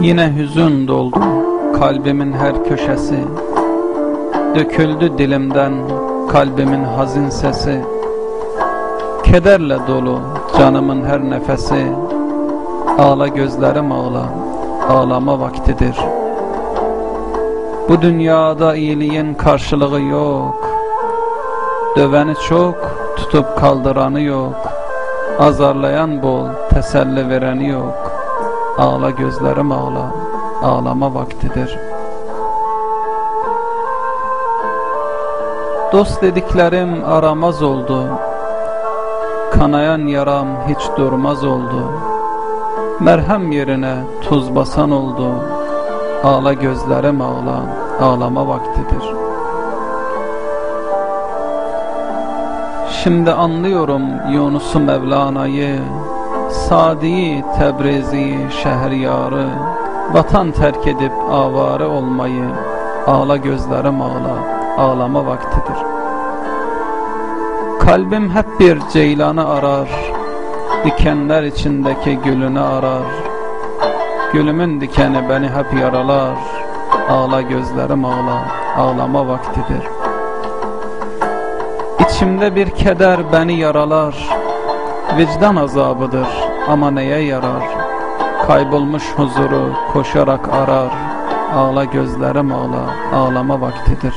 Yine hüzün doldu kalbimin her köşesi. Döküldü dilimden kalbimin hazin sesi. Kederle dolu canımın her nefesi. Ağla gözlerim ağla, ağlama vaktidir. Bu dünyada iyiliğin karşılığı yok. Döveni çok, tutup kaldıranı yok. Azarlayan bol, teselli vereni yok Ağla gözlerim ağla, ağlama vaktidir. Dost dediklerim aramaz oldu Kanayan yaram hiç durmaz oldu. Merhem yerine tuz basan oldu Ağla gözlerim ağla, ağlama vaktidir. Şimdi anlıyorum Yunus'u Mevlana'yı Sadi'yi, Tebrizi'yi, Şehriyar'ı Vatan terk edip avare olmayı Ağla gözlerim ağla, ağlama vaktidir. Kalbim hep bir ceylanı arar Dikenler içindeki gülünü arar. Gülümün dikeni beni hep yaralar Ağla gözlerim ağla, ağlama vaktidir. İçimde bir keder beni yaralar Vicdan azabıdır ama neye yarar? Kaybolmuş huzuru koşarak arar. Ağla gözlerim ağla, ağlama vaktidir.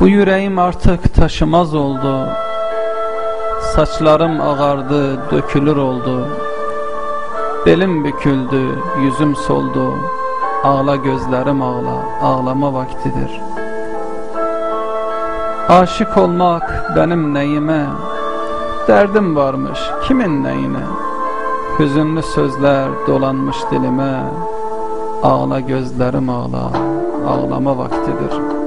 Bu yüreğim artık taşımaz oldu. Saçlarım ağardı, dökülür oldu. Belim büküldü, yüzüm soldu. Ağla gözlerim ağla, ağlama vaktidir Aşık olmak benim neyime? Derdim varmış kimin neyine? Hüzünlü sözler dolanmış dilime. Ağla gözlerim ağla Ağlama vaktidir